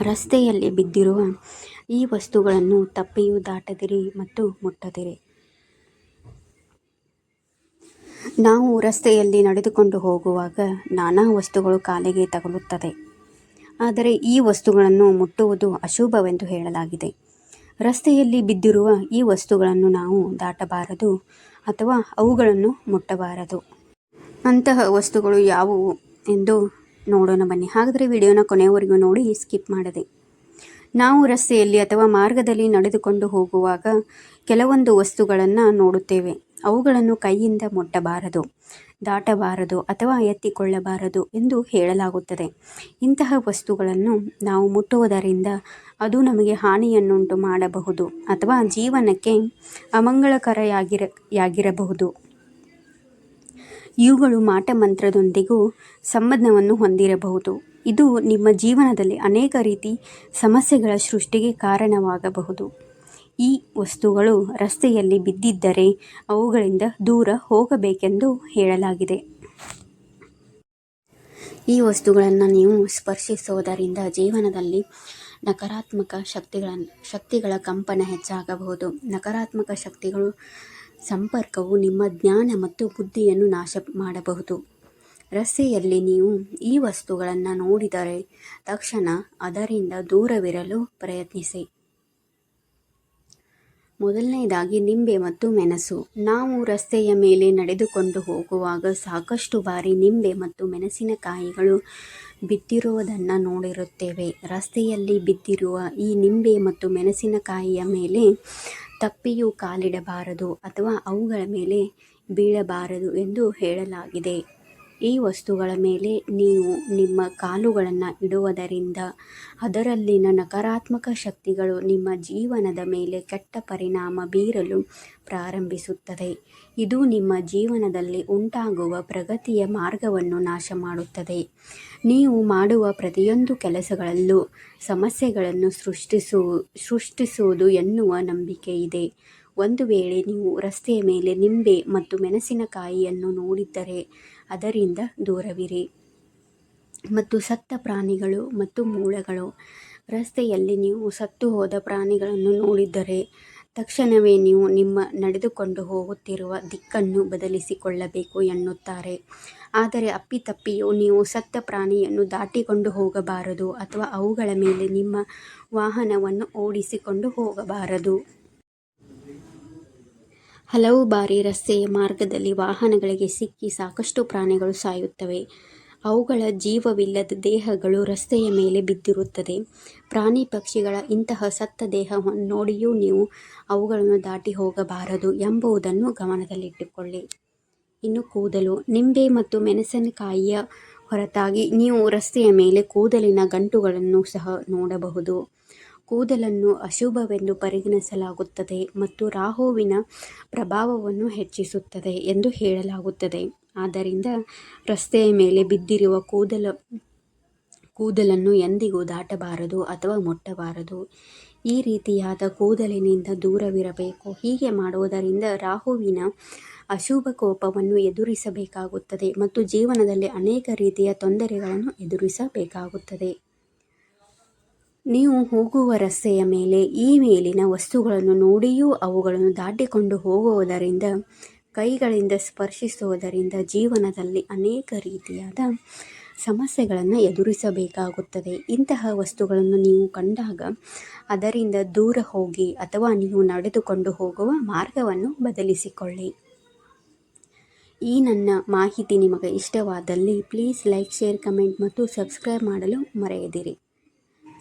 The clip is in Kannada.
ರಸ್ತೆಯಲ್ಲಿ ಬಿದ್ದಿರುವ ಈ ವಸ್ತುಗಳನ್ನು ತಪ್ಪಿಯೂ ದಾಟದಿರಿ ಮತ್ತು ಮುಟ್ಟದಿರಿ. ನಾವು ರಸ್ತೆಯಲ್ಲಿ ನಡೆದುಕೊಂಡು ಹೋಗುವಾಗ ನಾನಾ ವಸ್ತುಗಳು ಕಾಲಿಗೆ ತಗಲುತ್ತದೆ ಆದರೆ ಈ ವಸ್ತುಗಳನ್ನು ಮುಟ್ಟುವುದು ಅಶುಭವೆಂದು ಹೇಳಲಾಗಿದೆ. ರಸ್ತೆಯಲ್ಲಿ ಬಿದ್ದಿರುವ ಈ ವಸ್ತುಗಳನ್ನು ನಾವು ದಾಟಬಾರದು ಅಥವಾ ಅವುಗಳನ್ನು ಮುಟ್ಟಬಾರದು. ಅಂತಹ ವಸ್ತುಗಳು ಯಾವುವು ಎಂದು ನೋಡೋಣ ಬನ್ನಿ. ಹಾಗಾದರೆ ವಿಡಿಯೋನ ಕೊನೆಯವರೆಗೂ ನೋಡಿ, ಸ್ಕಿಪ್ ಮಾಡದೆ. ನಾವು ರಸ್ತೆಯಲ್ಲಿ ಅಥವಾ ಮಾರ್ಗದಲ್ಲಿ ನಡೆದುಕೊಂಡು ಹೋಗುವಾಗ ಕೆಲವೊಂದು ವಸ್ತುಗಳನ್ನು ನೋಡುತ್ತೇವೆ. ಅವುಗಳನ್ನು ಕೈಯಿಂದ ಮುಟ್ಟಬಾರದು, ದಾಟಬಾರದು ಅಥವಾ ಎತ್ತಿಕೊಳ್ಳಬಾರದು ಎಂದು ಹೇಳಲಾಗುತ್ತದೆ. ಇಂತಹ ವಸ್ತುಗಳನ್ನು ನಾವು ಮುಟ್ಟುವುದರಿಂದ ಅದು ನಮಗೆ ಹಾನಿಯನ್ನುಂಟು ಮಾಡಬಹುದು ಅಥವಾ ಜೀವನಕ್ಕೆ ಅಮಂಗಳಕರಯಾಗಿರ, ಯಾಗಿರಬಹುದು. ಇವುಗಳು ಮಾಟಮಂತ್ರದೊಂದಿಗೂ ಸಂಬಂಧವನ್ನು ಹೊಂದಿರಬಹುದು. ಇದು ನಿಮ್ಮ ಜೀವನದಲ್ಲಿ ಅನೇಕ ರೀತಿ ಸಮಸ್ಯೆಗಳ ಸೃಷ್ಟಿಗೆ ಕಾರಣವಾಗಬಹುದು. ಈ ವಸ್ತುಗಳು ರಸ್ತೆಯಲ್ಲಿ ಬಿದ್ದಿದ್ದರೆ ಅವುಗಳಿಂದ ದೂರ ಹೋಗಬೇಕೆಂದು ಹೇಳಲಾಗಿದೆ. ಈ ವಸ್ತುಗಳನ್ನು ನೀವು ಸ್ಪರ್ಶಿಸುವುದರಿಂದ ಜೀವನದಲ್ಲಿ ನಕಾರಾತ್ಮಕ ಶಕ್ತಿಗಳ ಶಕ್ತಿಗಳ ಕಂಪನ ಹೆಚ್ಚಾಗಬಹುದು. ನಕಾರಾತ್ಮಕ ಶಕ್ತಿಗಳು ಸಂಪರ್ಕವು ನಿಮ್ಮ ಜ್ಞಾನ ಮತ್ತು ಬುದ್ಧಿಯನ್ನು ನಾಶ ಮಾಡಬಹುದು. ರಸ್ತೆಯಲ್ಲಿ ನೀವು ಈ ವಸ್ತುಗಳನ್ನು ನೋಡಿದರೆ ತಕ್ಷಣ ಅದರಿಂದ ದೂರವಿರಲು ಪ್ರಯತ್ನಿಸಿ. ಮೊದಲನೆಯದಾಗಿ ನಿಂಬೆ ಮತ್ತು ಮೆಣಸು. ನಾವು ರಸ್ತೆಯ ಮೇಲೆ ನಡೆದುಕೊಂಡು ಹೋಗುವಾಗ ಸಾಕಷ್ಟು ಬಾರಿ ನಿಂಬೆ ಮತ್ತು ಮೆಣಸಿನಕಾಯಿಗಳು ಬಿದ್ದಿರುವುದನ್ನು ನೋಡಿರುತ್ತೇವೆ. ರಸ್ತೆಯಲ್ಲಿ ಬಿದ್ದಿರುವ ಈ ನಿಂಬೆ ಮತ್ತು ಮೆಣಸಿನಕಾಯಿಯ ಮೇಲೆ ತಪ್ಪಿಯೂ ಕಾಲಿಡಬಾರದು ಅಥವಾ ಅವುಗಳ ಮೇಲೆ ಬೀಳಬಾರದು ಎಂದು ಹೇಳಲಾಗಿದೆ. ಈ ವಸ್ತುಗಳ ಮೇಲೆ ನೀವು ನಿಮ್ಮ ಕಾಲುಗಳನ್ನು ಇಡುವುದರಿಂದ ಅದರಲ್ಲಿನ ನಕಾರಾತ್ಮಕ ಶಕ್ತಿಗಳು ನಿಮ್ಮ ಜೀವನದ ಮೇಲೆ ಕೆಟ್ಟ ಪರಿಣಾಮ ಬೀರಲು ಪ್ರಾರಂಭಿಸುತ್ತದೆ. ಇದು ನಿಮ್ಮ ಜೀವನದಲ್ಲಿ ಉಂಟಾಗುವ ಪ್ರಗತಿಯ ಮಾರ್ಗವನ್ನು ನಾಶ ಮಾಡುತ್ತದೆ. ನೀವು ಮಾಡುವ ಪ್ರತಿಯೊಂದು ಕೆಲಸಗಳಲ್ಲೂ ಸಮಸ್ಯೆಗಳನ್ನು ಸೃಷ್ಟಿಸು, ಸೃಷ್ಟಿಸುವುದು ಎನ್ನುವ ನಂಬಿಕೆ ಇದೆ. ಒಂದು ವೇಳೆ ನೀವು ರಸ್ತೆಯ ಮೇಲೆ ನಿಂಬೆ ಮತ್ತು ಮೆಣಸಿನಕಾಯಿಯನ್ನು ನೋಡಿದ್ದರೆ ಅದರಿಂದ ದೂರವಿರಿ. ಮತ್ತು ಸತ್ತ ಪ್ರಾಣಿಗಳು ಮತ್ತು ಮೂಳೆಗಳು, ರಸ್ತೆಯಲ್ಲಿ ನೀವು ಸತ್ತು ಹೋದ ಪ್ರಾಣಿಗಳನ್ನು ನೋಡಿದ್ದರೆ ತಕ್ಷಣವೇ ನೀವು ನಿಮ್ಮ ನಡೆದುಕೊಂಡು ಹೋಗುತ್ತಿರುವ ದಿಕ್ಕನ್ನು ಬದಲಿಸಿಕೊಳ್ಳಬೇಕು ಎನ್ನುತ್ತಾರೆ. ಆದರೆ ಅಪ್ಪಿತಪ್ಪಿಯೂ ನೀವು ಸತ್ತ ಪ್ರಾಣಿಯನ್ನು ದಾಟಿಕೊಂಡು ಹೋಗಬಾರದು ಅಥವಾ ಅವುಗಳ ಮೇಲೆ ನಿಮ್ಮ ವಾಹನವನ್ನು ಓಡಿಸಿಕೊಂಡು ಹೋಗಬಾರದು. ಹಲವು ಬಾರಿ ರಸ್ತೆಯ ಮಾರ್ಗದಲ್ಲಿ ವಾಹನಗಳಿಗೆ ಸಿಕ್ಕಿ ಸಾಕಷ್ಟು ಪ್ರಾಣಿಗಳು ಸಾಯುತ್ತವೆ. ಅವುಗಳ ಜೀವವಿಲ್ಲದ ದೇಹಗಳು ರಸ್ತೆಯ ಮೇಲೆ ಬಿದ್ದಿರುತ್ತದೆ. ಪ್ರಾಣಿ ಪಕ್ಷಿಗಳ ಇಂತಹ ಸತ್ತ ದೇಹವನ್ನು ನೋಡಿಯೂ ನೀವು ಅವುಗಳನ್ನು ದಾಟಿ ಹೋಗಬಾರದು ಎಂಬುದನ್ನು ಗಮನದಲ್ಲಿಟ್ಟುಕೊಳ್ಳಿ. ಇನ್ನು ಕೂದಲು, ನಿಂಬೆ ಮತ್ತು ಮೆಣಸಿನಕಾಯಿಯ ಹೊರತಾಗಿ ನೀವು ರಸ್ತೆಯ ಮೇಲೆ ಕೂದಲಿನ ಗಂಟುಗಳನ್ನು ಸಹ ನೋಡಬಹುದು. ಕೂದಲನ್ನು ಅಶುಭವೆಂದು ಪರಿಗಣಿಸಲಾಗುತ್ತದೆ ಮತ್ತು ರಾಹುವಿನ ಪ್ರಭಾವವನ್ನು ಹೆಚ್ಚಿಸುತ್ತದೆ ಎಂದು ಹೇಳಲಾಗುತ್ತದೆ. ಆದ್ದರಿಂದ ರಸ್ತೆಯ ಮೇಲೆ ಬಿದ್ದಿರುವ ಕೂದಲ, ಕೂದಲನ್ನು ಎಂದಿಗೂ ದಾಟಬಾರದು ಅಥವಾ ಮುಟ್ಟಬಾರದು. ಈ ರೀತಿಯಾದ ಕೂದಲಿನಿಂದ ದೂರವಿರಬೇಕು. ಹೀಗೆ ಮಾಡುವುದರಿಂದ ರಾಹುವಿನ ಅಶುಭ ಕೋಪವನ್ನು ಎದುರಿಸಬೇಕಾಗುತ್ತದೆ ಮತ್ತು ಜೀವನದಲ್ಲಿ ಅನೇಕ ರೀತಿಯ ತೊಂದರೆಗಳನ್ನು ಎದುರಿಸಬೇಕಾಗುತ್ತದೆ. ನೀವು ಹೋಗುವ ರಸ್ತೆಯ ಮೇಲೆ, ಈ ಮೇಲಿನ ವಸ್ತುಗಳನ್ನು ನೋಡಿಯೂ ಅವುಗಳನ್ನು ದಾಟಿಕೊಂಡು ಹೋಗುವುದರಿಂದ, ಕೈಗಳಿಂದ ಸ್ಪರ್ಶಿಸುವುದರಿಂದ ಜೀವನದಲ್ಲಿ ಅನೇಕ ರೀತಿಯಾದ ಸಮಸ್ಯೆಗಳನ್ನು ಎದುರಿಸಬೇಕಾಗುತ್ತದೆ. ಇಂತಹ ವಸ್ತುಗಳನ್ನು ನೀವು ಕಂಡಾಗ ಅದರಿಂದ ದೂರ ಹೋಗಿ ಅಥವಾ ನೀವು ನಡೆದುಕೊಂಡು ಹೋಗುವ ಮಾರ್ಗವನ್ನು ಬದಲಿಸಿಕೊಳ್ಳಿ. ಈ ನನ್ನ ಮಾಹಿತಿ ನಿಮಗೆ ಇಷ್ಟವಾದಲ್ಲಿ, ಪ್ಲೀಸ್ ಲೈಕ್, ಶೇರ್, ಕಮೆಂಟ್ ಮತ್ತು ಸಬ್ಸ್ಕ್ರೈಬ್ ಮಾಡಲು ಮರೆಯದಿರಿ.